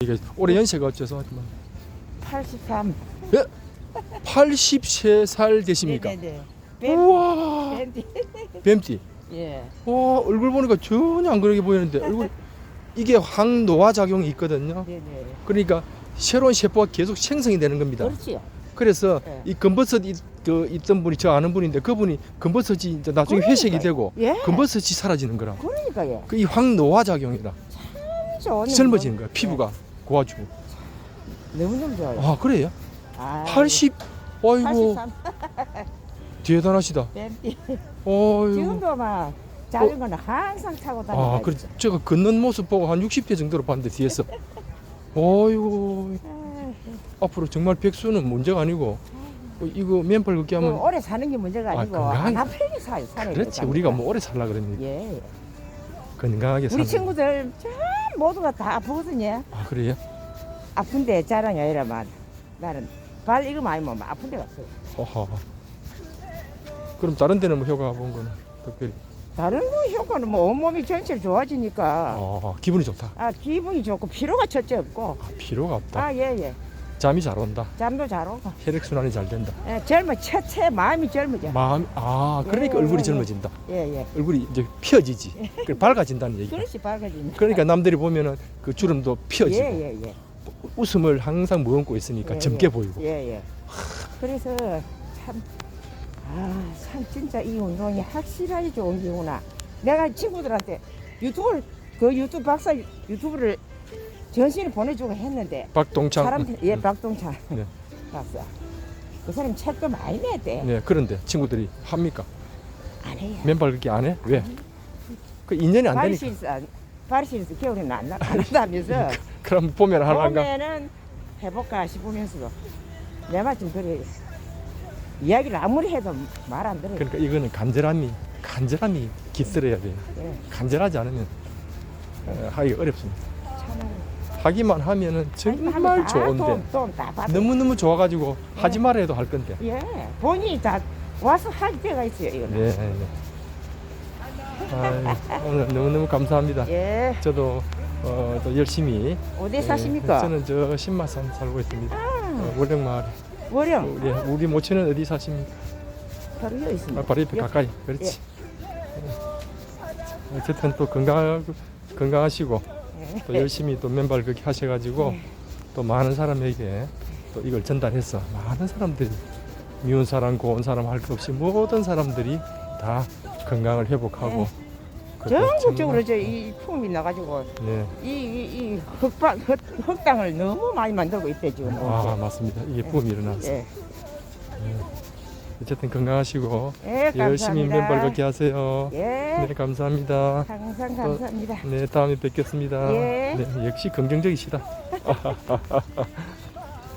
이게 올해 연세가 어째서 하지만 83. 83살 되십니까? 네네네. 뱀, 우와 뱀띠. 뱀띠 예. 와 얼굴 보니까 전혀 안 그러게 보이는데 얼굴 이게 항노화 작용이 있거든요 네네. 그러니까 새로운 세포가 계속 생성이 되는 겁니다 그렇지요. 그래서 네. 이 금버섯 있, 그 있던 분이 저 아는 분인데 그분이 금버섯이 이제 나중에. 회색이 되고 예. 금버섯이 사라지는 거라 그러니까요. 그이 황노화 작용이라 젊어지는 거. 거야 피부가 고와주고 너무너무 좋아요. 아 그래요? 아, 80 아이고 83. 대단하시다 뱀띠. 지금도 막 자전거는 항상 타고 다니고. 아, 그래 제가 걷는 모습 보고 한 60대 정도로 봤는데 뒤에서 어이구 앞으로 정말 백수는 문제가 아니고 어, 이거 맨발 걷기 그 하면 오래 사는 게 문제가 아, 아니고 건강- 안 아프게 사요. 그렇지 게 우리가 뭐 오래 살라 그러니 예. 예. 건강하게 우리 사는 친구들 참 모두가 다 아프거든요. 아 그래요? 아픈데 자랑이 아니라만 나는 발 이거 많이 먹으면 아픈 데가 없어요. 어허. 그럼 다른 데는 뭐 효과가 본 거는 특별히? 다른 거 효과는 뭐 온몸이 전체로 좋아지니까. 아 기분이 좋다. 아 기분이 좋고 피로가 첫째 없고. 아, 피로가 없다. 아 예예 잠이 잘 온다. 잠도 잘 오고. 혈액 순환이 잘 된다. 예, 젊어 첫째 마음이 젊어져. 마음 아 그러니까 예, 얼굴이 예. 젊어진다. 예 예 얼굴이 이제 펴지지. 그래 밝아진다는 얘기가 그렇지 밝아지네. 그러니까 남들이 보면은 그 주름도 펴지고 예예 예. 웃음을 항상 머금고 있으니까 예, 젊게 예. 보이고. 예 예. 그래서 참 아, 참 진짜 이 운동이 확실하게 좋은 기구나. 내가 친구들한테 유튜브를 그 유튜브 박사 유튜브를 전신을 보내주고 했는데. 박동창. 사람 예 박동찬 네. 박사 그 사람 책도 많이 냈대 네 그런데 친구들이 합니까? 안 해요. 맨발 걷기 안 해? 왜? 그 인연이 안 되니까. 파리시리스 안 파리시리스 겨울에는 안, 나- 안 한다면서. 그럼 보면 하나인가 봄에는 해볼까 싶으면서도 내 말 좀 그래 이야기를 아무리 해도 말 안 들어요. 그러니까 이거는 간절함이 간절함이 깃들어야 돼요. 예, 간절하지 않으면 어, 하기 어렵습니다. 참 하기만 하면은 정말 좋은데. 너무너무 좋아가지고 네. 하지 말아야 해도 할 건데 예, 본인이 다 와서 할 때가 있어요. 이거는. 네, 네. 아유, 오늘 너무너무 감사합니다 예, 저도 어, 또 열심히 어디 예, 사십니까? 저는 저 신마산 살고 있습니다 어, 월령마을 월영 우리, 우리 모친은 어디 사십니까? 바로 여기 있습니다. 아, 바로 옆에 여- 가까이 그렇지 예. 어쨌든 또 건강 건강하시고 예. 또 열심히 또 맨발 걷기 하셔가지고 예. 또 많은 사람에게 또 이걸 전달해서 많은 사람들이 미운 사람 고운 사람 할 것 없이 모든 사람들이 다 건강을 회복하고 그렇게 네. 전국적으로 정말- 저이 품이 나가지고 네. 이이 흑방 흑, 흑당을 너무 많이 만들고 있대 지금. 아 맞습니다 이게 붐이 일어났어요 예, 어쨌든 건강하시고 예, 감사합니다. 열심히 맨발 걷기 하세요 예, 네 감사합니다 항상 감사합니다. 네 다음에 뵙겠습니다 예. 네, 역시 긍정적이시다